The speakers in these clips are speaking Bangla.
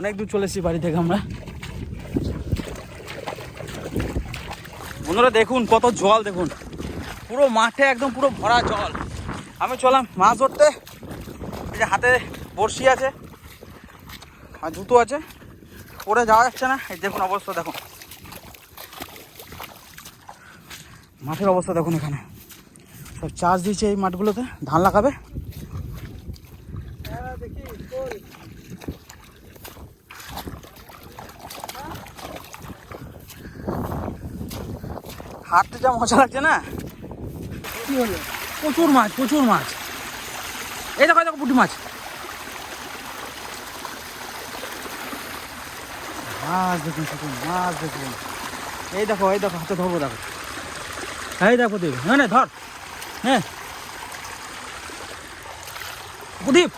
অনেক দূর চলে এসেছি বাড়ি থেকে আমরা। বন্ধুরা, দেখুন, কত জল, দেখুন। পুরো মাঠে একদম পুরো ভরা জল। আমি চলাম মাছ ধরতে। এই যে হাতে বড়শি আছে, আর জুতো আছে। পরে যাওয়া যাচ্ছে না। এই দেখুন অবস্থা, দেখুন। মাঠের অবস্থা, দেখুন এখানে। সব চাষ দিয়েছে এই মাঠগুলোতে। ধান লাগাবে। হাঁটতে যা মজা লাগছে না? কি হলো? প্রচুর মাছ প্রচুর মাছ। এই দেখো দেখো, পুঁটি মাছ। মাছ দেখুন শুধু মাছ দেখুন। এই দেখো এই দেখো, হাতে ধরবো, দেখো। এই দেখো দেব হ্যাঁ না, ধর। হ্যাঁ প্রদীপ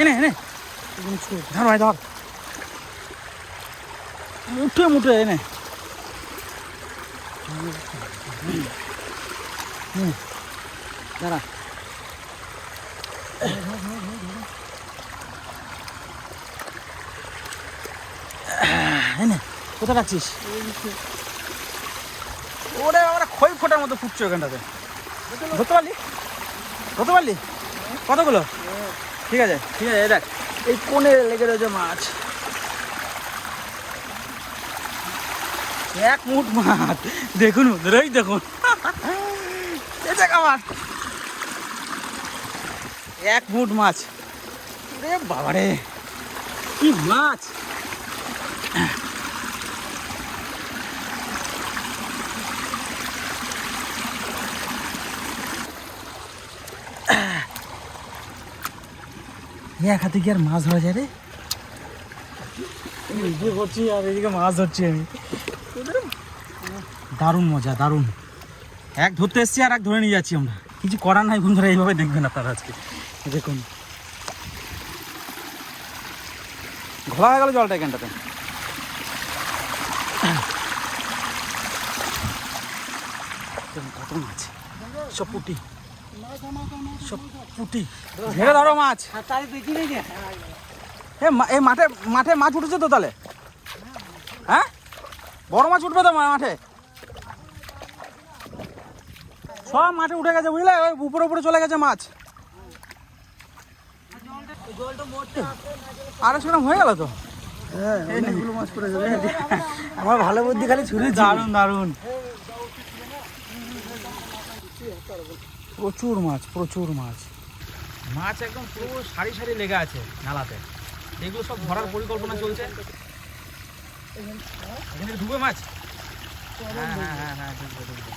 এনে এনে ধর ভাই, ধর। মুঠে মুঠে এনে দাঁড়া। কোথায় রাখছিস? ওরে আমরা খই ফোটার মতো ফুটছে ওখানটাতে। ধরতে পারলি? ধরতে পারলি? কতগুলো? ঠিক আছে ঠিক আছে দেখ, এই কোণে লেগে রয়েছে মাছ। এক মুঠ মাছ। দেখুন এই দেখুন আমার। এক মুঠ মাছ। রে বাবারে, কি মাছ। এক হাতে কি আর মাছ ধরা যায় রে? করছি আর এদিকে মাছ ধরছি আমি। দারুণ মজা, দারুণ। এক ধরতে এসছি আর এক ধরে নিয়ে যাচ্ছি আমরা। কিছু করার নাই বন্ধুরা, এইভাবে দেখবেন আপনারা আজকে। দেখুন। ঘোলা হয়ে গেল জলটা এখানটাতে। কত মাছ। সব পুটি। সব পুটি। ঝেড়ে ধরো মাছ। তাই দেখি নাই যে এ মা- এই মাঠে মাঠে মাছ উঠেছে তো তাহলে? হ্যাঁ? বড় মাছ উঠবে তো মাঠে? সব মাঠে উঠে গেছে বুঝলে? ওই উপরে উপরে চলে গেছে মাছ। আড়াইশো গ্রাম হয়ে গেল তো? হ্যাঁ আমার ভালো বুদ্ধি খালি ছুরি দারুণ দারুণ। প্রচুর মাছ প্রচুর মাছ। মাছ একদম পুরো সারি সারি লেগে আছে নালাতে এগুলো সব ধরার পরিকল্পনা চলছে। এখানে ঢুকবে মাছ? হ্যাঁ হ্যাঁ হ্যাঁ হ্যাঁ ঢুকবে ঢুকবে।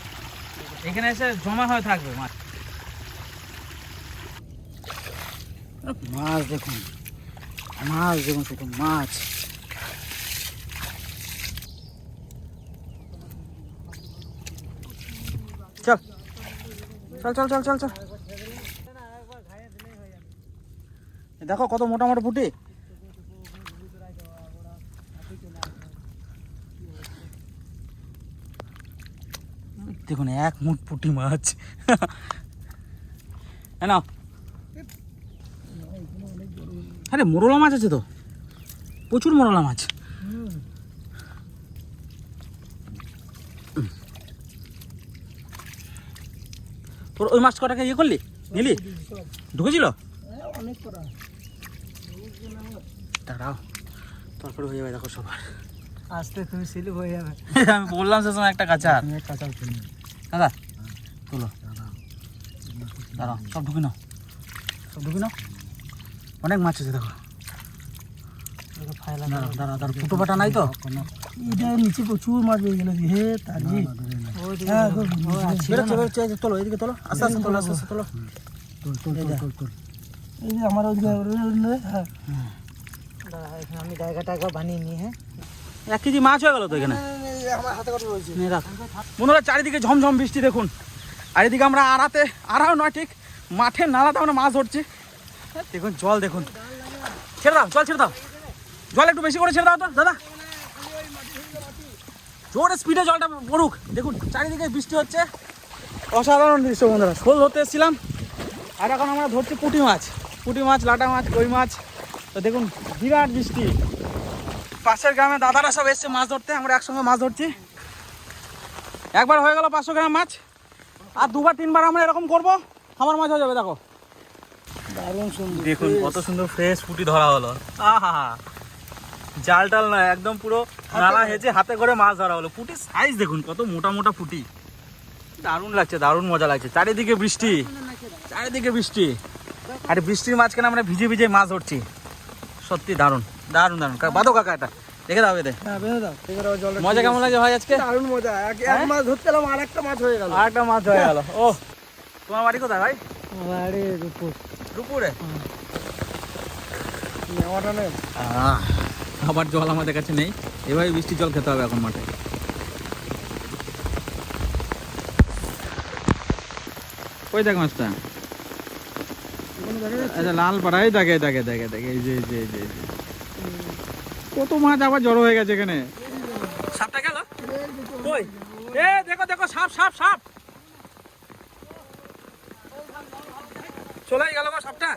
এখানে এসে জমা হয়ে থাকবে মাছ। মাছ দেখুন। মাছ দেখুন, শুধু মাছ। চল। চল চল চল চল চল। দেখো কত মোটা মোটা ফুটি দেখুন এক মুট পুটি মাছ। হ্যাঁ না আরে মোরলা মাছ আছে তো? প্রচুর মোরলা মাছ। তোর ওই মাছ কটাকে ইয়ে করলি? নিলি? ঢুকেছিল? দাঁড়াও তারপরে হয়ে যাবে দেখো সবার। আসতে তুমি স্লিপ হয়ে যাবে। আমি বললাম সে সময় একটা কাঁচা কিনে দাদা তুলো। দাঁড়াও সব ঢুকি নাও। সব ঢুকি নাও। অনেক মাছ আছে দেখো। দাঁড়াও দাঁড়াও ফুটো পাটা নাই তো? এটা নিচে প্রচুর মাছ বেরিয়ে গেল হে হ্যাঁ যে তোলো এদিকে তোলো। আস্তে তোলো তোলো। এই যে। আমার ওদিকে হ্যাঁ। আমি জায়গাটা বানিয়ে নিই হ্যাঁ। এক কেজি মাছ হয়ে গেল তো এখানে? বন্ধুরা চারিদিকে ঝমঝম বৃষ্টি দেখুন। আর এদিকে আমরা আড়াতে আড়াও নয় ঠিক মাঠে নালাতে আমরা মাছ ধরছি। দেখুন জল দেখুন। ছেড়ে দাও জল ছেড়ে দাও। জল একটু বেশি করে ছেড়ে দাও তো দাদা। জোরে স্পিডে জলটা পড়ুক। দেখুন চারিদিকে বৃষ্টি হচ্ছে। অসাধারণ দৃশ্য বন্ধুরা। শোল ধরতে এসেছিলাম। আর এখন আমরা ধরছি পুঁটি মাছ। পুঁটি মাছ লাটা মাছ কই মাছ। তো দেখুন বিরাট বৃষ্টি। পাশের গ্রামে দাদারা সব এসছে মাছ ধরতে আমরা একসঙ্গে মাছ ধরছি। একবার হয়ে গেল পাঁচশো গ্রাম মাছ আর দুবার তিনবার আমরা এরকম করব আমার মাছ হয়ে যাবে দেখো। দারুণ সুন্দর। দেখুন কত সুন্দর ফ্রেশ ফুটি ধরা হলো। আহা জাল টাল নয় একদম পুরো নালা হেঁচে হাতে করে মাছ ধরা হলো। পুটির সাইজ দেখুন কত মোটা মোটা ফুটি দারুণ লাগছে দারুণ মজা লাগছে। চারিদিকে বৃষ্টি চারিদিকে বৃষ্টি। আর বৃষ্টির মাঝখানে আমরা ভিজে ভিজে মাছ ধরছি। সত্যি দারুণ দারুণ দারুণ। কা- বাঁধো কাকা এটা। দেখে দাও এদের। হ্যাঁ দাও। মজা কেমন লাগছে ভাই আজকে? দারুণ মজা। এক হ্যাঁ? মাছ ধরতে এলাম আর একটা মাছ হয়ে গেল। আর একটা মাছ হয়ে গেল। ও তোমার বাড়ি কোথায় ভাই? আরে রূপুর নেই। আবার জল আমাদের কাছে নেই। এভাবে বৃষ্টির জল খেতে হবে এখন মাঠে। ওই দেখ মাছটা? আচ্ছা লাল পাড়াই দেখে দেখে দেখে দেখে এই যে এই যে এই যে যে। কত মাছ আবার জড়ো হয়ে গেছে এখানে? সাপটা গেল? কই? এ দেখো দেখো সাপ সাপ সাপ। চলে গেল গো সাপটা।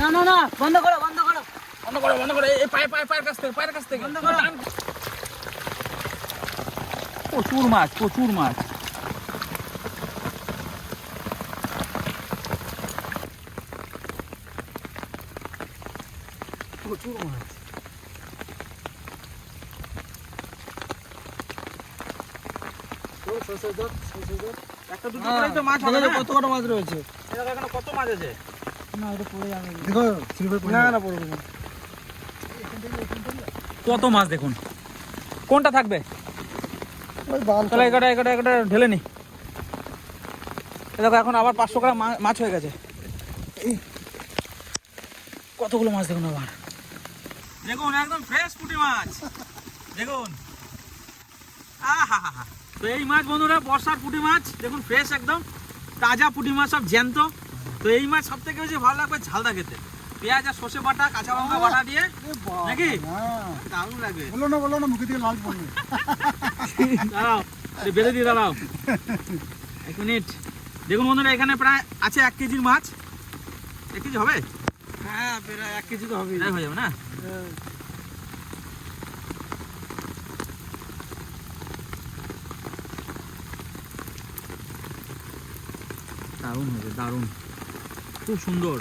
না না না বন্ধ করো বন্ধ করো। বন্ধ করো বন্ধ করো এই পায়ে পায়ে পায়ের কাছ থেকে পায়ের কাছ থেকে। বন্ধ করো। প্রচুর মাছ প্রচুর মাছ প্রচুর মাছ ও, সরষের জল, সরষের জল। একটা দুটো হ্যাঁ, করেই তো মাছ হবে দেখো কত কত মাছ রয়েছে। দেখো এখানে কত মাছ আছে? না এটা পড়ে যাবে। দেখো না না পড়বে না। কত মাছ দেখুন? কোনটা থাকবে? তাহলে এগারো এগারো এগারো ঢেলে নি। দেখো এখন আবার পাঁচশো গ্রাম মাছ হয়ে গেছে। কতগুলো মাছ দেখুন আবার? দেখুন একদম ফ্রেশ পুঁটি মাছ। দেখুন। আহা তো এই মাছ বন্ধুরা বর্ষার পুঁটি মাছ দেখুন ফ্রেশ একদম তাজা পুঁটি মাছ সব জ্যান্ত। তো এই মাছ সব থেকে বেশি ভালো লাগবে ঝালদা খেতে। পেঁয়াজ আর সর্ষে বাটা কাঁচা লঙ্কা বাটা দিয়ে। নাকি? দারুণ লাগবে। বলো না বলো না মুখে দিয়ে লাল পড়বে। দাঁড়াও বেঁধে দিয়ে দাঁড়াও। এক মিনিট। দেখুন বন্ধুরা এখানে প্রায় আছে এক কেজির মাছ। এক কেজি হবে? হ্যাঁ প্রায় এক কেজি তো হবে হয়ে যাবে না? দারুণ হয়েছে দারুণ। খুব সুন্দর।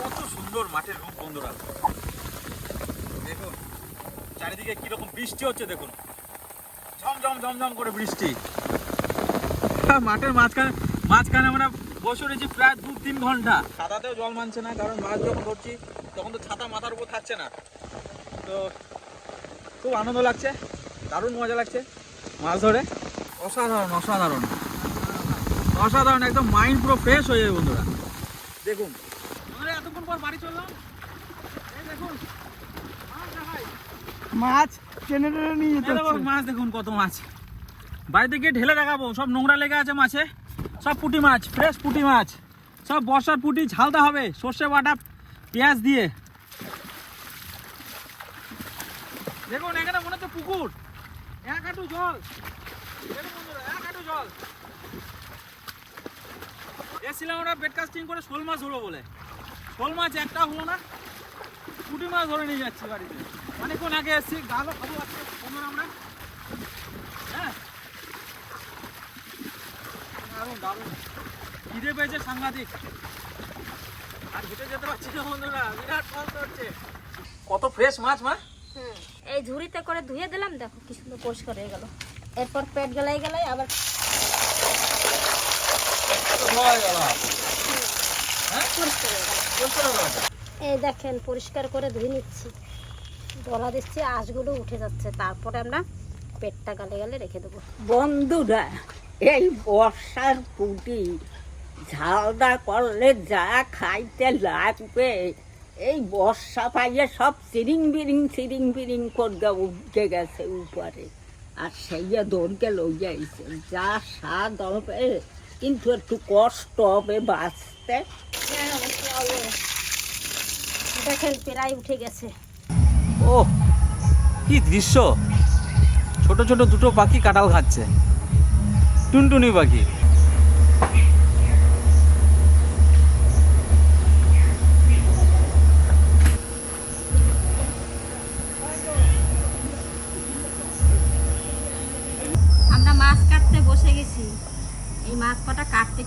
কত সুন্দর মাঠের রূপ বন্ধুরা। দেখুন চারিদিকে কীরকম বৃষ্টি হচ্ছে দেখুন। ঝমঝম ঝমঝম করে বৃষ্টি। হ্যাঁ, মাঠের মাঝখানে মাঝখানে আমরা বসে রয়েছি প্রায় দু তিন ঘণ্টা। ছাতাতেও জল মানছে না কারণ মাছ যখন ধরছি তখন তো ছাতা মাথার উপর থাকছে না। তো খুব আনন্দ লাগছে দারুণ মজা লাগছে মাছ ধরে। অসাধারণ অসাধারণ। অসাধারণ একদম মাইন্ড পুরো ফ্রেশ হয়ে যাবে বন্ধুরা। দেখুন। এতক্ষণ পর বাড়ি চললাম। দেখুন মাছ টেনে টেনে নিয়ে যেতে। মাছ দেখুন কত মাছ। বাড়িতে গিয়ে ঢেলে দেখাবো সব নোংরা লেগে আছে মাছে। সব পুঁটি মাছ ফ্রেশ পুঁটি মাছ। সব বর্ষার পুঁটি ঝালতে হবে সর্ষে বাটা পেঁয়াজ দিয়ে। দেখুন এখানে মনে হচ্ছে পুকুর। এক হাঁটু জল। এসেছিলাম আমরা বেড কাস্টিং করে শোল মাছ ধরবো বলে। শোল মাছ একটা হলো না, পুঁটি মাছ ধরে নিয়ে যাচ্ছি বাড়িতে। অনেকক্ষণ আগে এসেছি, গালও খাব আজকে আমরা। হ্যাঁ? দারুণ খিদে পেয়েছে সাংঘাতিক। আর হেঁটে যেতে পারছি না বন্ধুরা, বিরাট কষ্ট হচ্ছে। কত ফ্রেশ মাছ, মা? এই ঝুড়িতে করে ধুয়ে দিলাম, দেখো কি সুন্দর পরিষ্কার হয়ে গেল। এরপর পেট গেলাই গেলাই আবার এই দেখেন, পরিষ্কার করে ধুয়ে নিচ্ছি। জলা দিচ্ছি, আঁশগুলো উঠে যাচ্ছে। তারপরে আমরা পেটটা গালে গালে রেখে দেবো। বন্ধুরা, এই বর্ষার পুটি ঝালদা করলে যা খাইতে লাগবে। এই বর্ষা পাইয়ে সব সিরিং বিরিং সিরিং বিরিং করে উঠে গেছে উপরে। আর সেইয়া দৌড়কে লইয়া আইছে যা স্বাদ হবে কিন্তু একটু কষ্ট হবে বাঁচতে। দেখেন প্রায় উঠে গেছে। ও কি দৃশ্য। ছোট ছোট দুটো পাখি কাটাল খাচ্ছে। টুনটুনি পাখি।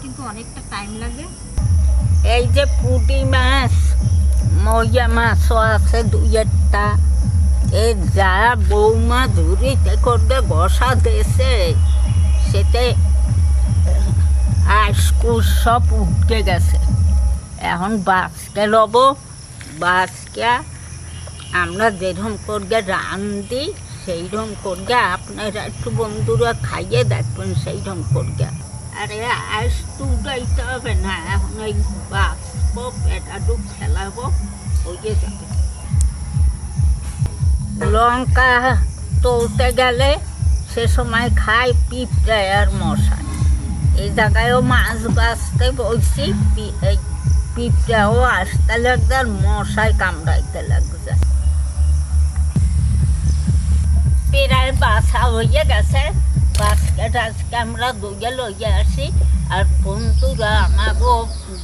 কিন্তু অনেকটা টাইম লাগবে এই যে পুঁটি মাছ মজা মাছও আছে দুই একটা। এ যা বৌমা ধুরিতে করবে বসা দেশে, সেতে আইসকুস সব উঠে গেছে। এখন বাসকে লব বাসকে আমরা যেরকম করবে রান্ধি, সেইরকম করবে আপনারা একটু বন্ধুরা খাইয়ে দেখবেন সেইরকম করবে আরে আইস তো উঠাইতে হবে না এখন এই বাঁচবো পেটাটু খেলাবো হয়ে যাবে লঙ্কা তুলতে গেলে সে সময় খায় পিঁপড়ে আর মশাই এই জায়গায়ও মাছ বাঁচতে বলছি এই পিঁপড়াও আসতে লাগছে আর মশাই কামড়াইতে লাগছে প্রায় বাসা হয়ে গেছে বাসকেট আজকে আমরা দুয়ে লইয়ে আসি আর বন্ধুরা আমাকে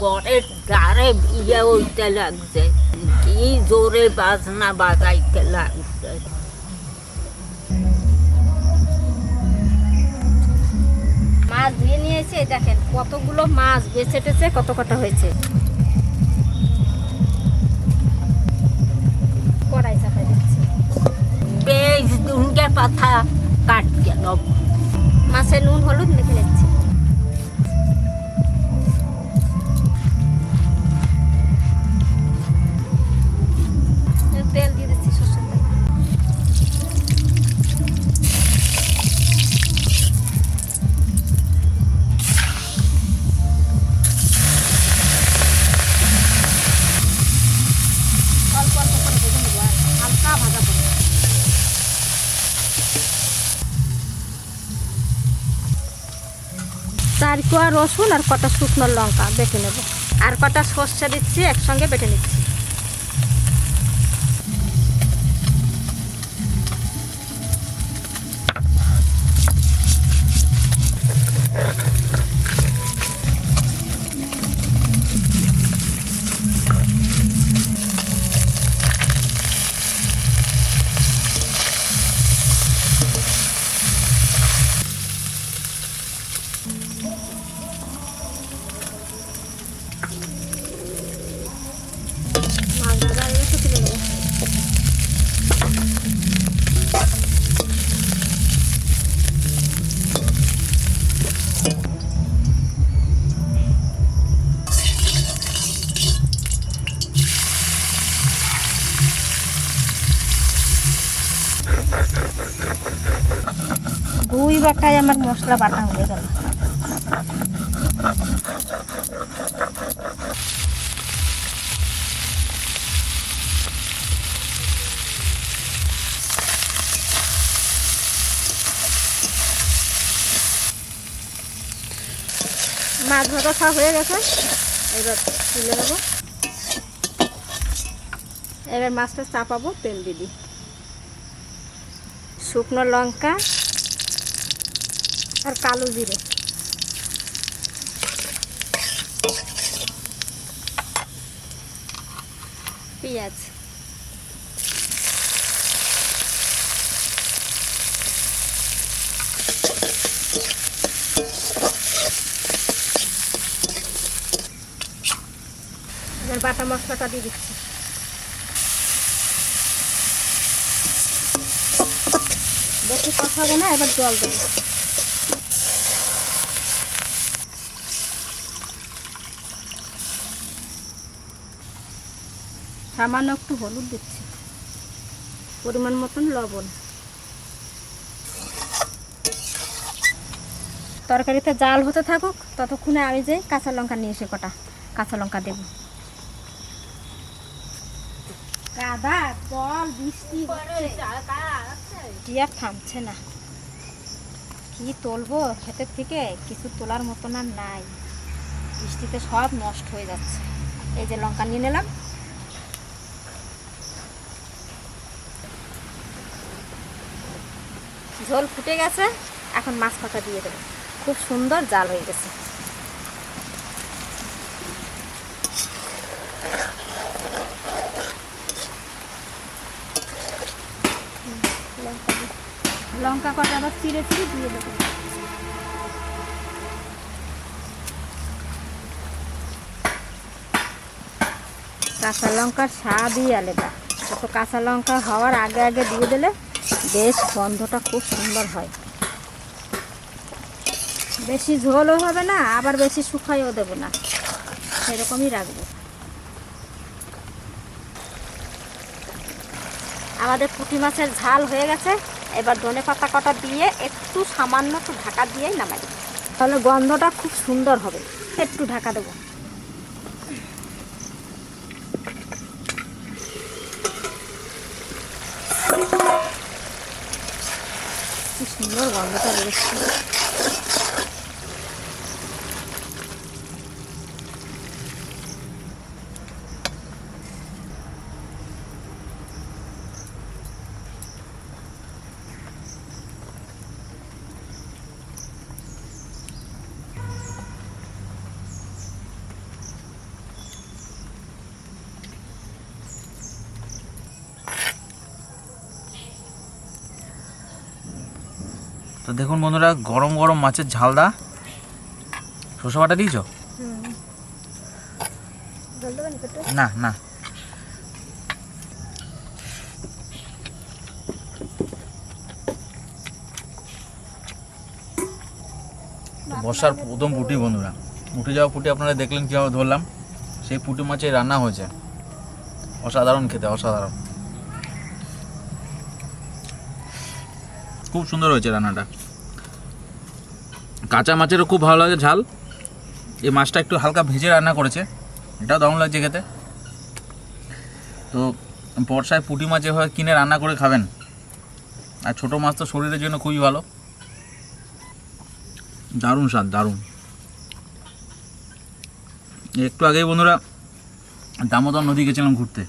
গড়ের গাড়ে বিয়ে হইতে লাগছে। কি জোরে বাজনা বাজাইতে লাগছে। মাছ ধুয়ে এসে দেখেন কতগুলো মাছ বেছে টেছে কত কত হয়েছে। কড়াই চাপাই দিচ্ছি। বেশ দুনকে পাতা কাটকে নেব মাছের নুন হলুদ মেখে নিচ্ছি। রসুন আর কটা শুকনো লঙ্কা বেটে নেব। আর কটা সর্ষে দিচ্ছি একসঙ্গে বেটে নিচ্ছি। আমার মশলা বাটা হয়ে গেল। মাছ ভাজা সব হয়ে গেছে। এবার তুলে নেব। এবার মাছটা চাপাবো, তেল দিদি শুকনো লঙ্কা আর কালো জিরে। পেঁয়াজ। এবার বাটা মশলাটা দিয়ে দিচ্ছি। বেশি কষাবো না এবার জল দেবো। সামান্য একটু হলুদ দিচ্ছি। পরিমাণ মতন লবণ। তরকারিতে জাল হতে থাকুক, ততক্ষণে আমি যে কাঁচা লঙ্কা নিয়ে এসে কটা কাঁচা লঙ্কা দেব। কাদা জল বৃষ্টি টিয়া থামছে না। কি তুলবো, ক্ষেতের থেকে কিছু তোলার মতন আর নাই। বৃষ্টিতে সব নষ্ট হয়ে যাচ্ছে। এই যে লঙ্কা নিয়ে নিলাম ঝোল ফুটে গেছে, এখন মাছ পাতা দিয়ে দেবো। খুব সুন্দর জাল হয়ে গেছে। লঙ্কা কটা আবার চিড়ে চিড়ে দিয়ে দেবো। কাঁচা লঙ্কার স্বাদই আলাদা। তো কাঁচা লঙ্কা হওয়ার আগে আগে দিয়ে দিলে বেশ গন্ধটা খুব সুন্দর হয়। বেশি ঝোলও হবে না, আবার বেশি শুকাইও দেবো না। সেরকমই রাখব। আমাদের পুঁটি মাছের ঝাল হয়ে গেছে, এবার ধনে পাতা কটা দিয়ে একটু সামান্য একটু ঢাকা দিয়েই নামাই। তাহলে গন্ধটা খুব সুন্দর হবে, একটু ঢাকা দেবো। 이걸 완벽하게 되겠습니다. তো দেখুন বন্ধুরা গরম গরম মাছের ঝালদা শসা বাটা দিয়েছ? না না। বর্ষার প্রথম পুঁটি বন্ধুরা। উঠে যাওয়া পুঁটি আপনারা দেখলেন কীভাবে ধরলাম? সেই পুঁটি মাছে রান্না হয়েছে। অসাধারণ খেতে অসাধারণ। খুব সুন্দর হয়েছে রান্নাটা। কাঁচা মাছেরও খুব ভালো লাগে ঝাল। এই মাছটা একটু হালকা ভেজে রান্না করেছে। এটাও দারুণ লাগছে খেতে। তো বর্ষায় পুঁটি মাছ এভাবে কিনে রান্না করে খাবেন। আর ছোটো মাছ তো শরীরের জন্য খুবই ভালো। দারুণ স্বাদ, দারুণ। একটু আগেই বন্ধুরা দামোদর নদী গেছিলাম ঘুরতে।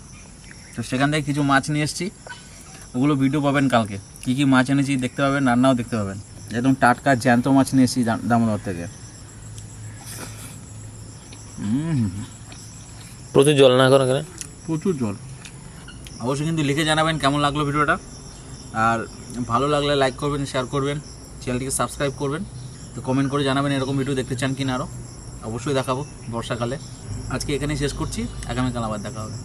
তো সেখান থেকে কিছু মাছ নিয়ে এসেছি। ওগুলো ভিডিও পাবেন কালকে। কী কী মাছ এনেছি দেখতে পাবেন রান্নাও দেখতে পাবেন। একদম টাটকা জ্যান্ত মাছ নিয়ে এসেছি দামোদর থেকে। হুম প্রচুর জল না এখন প্রচুর জল। অবশ্যই কিন্তু লিখে জানাবেন কেমন লাগল ভিডিওটা। আর ভালো লাগলে লাইক করবেন শেয়ার করবেন চ্যানেলটিকে সাবস্ক্রাইব করবেন। তো কমেন্ট করে জানাবেন এরকম ভিডিও দেখতে চান কি না আরও অবশ্যই দেখাবো বর্ষাকালে। আজকে এখানেই শেষ করছি। আগামীকাল আবার দেখা হবে।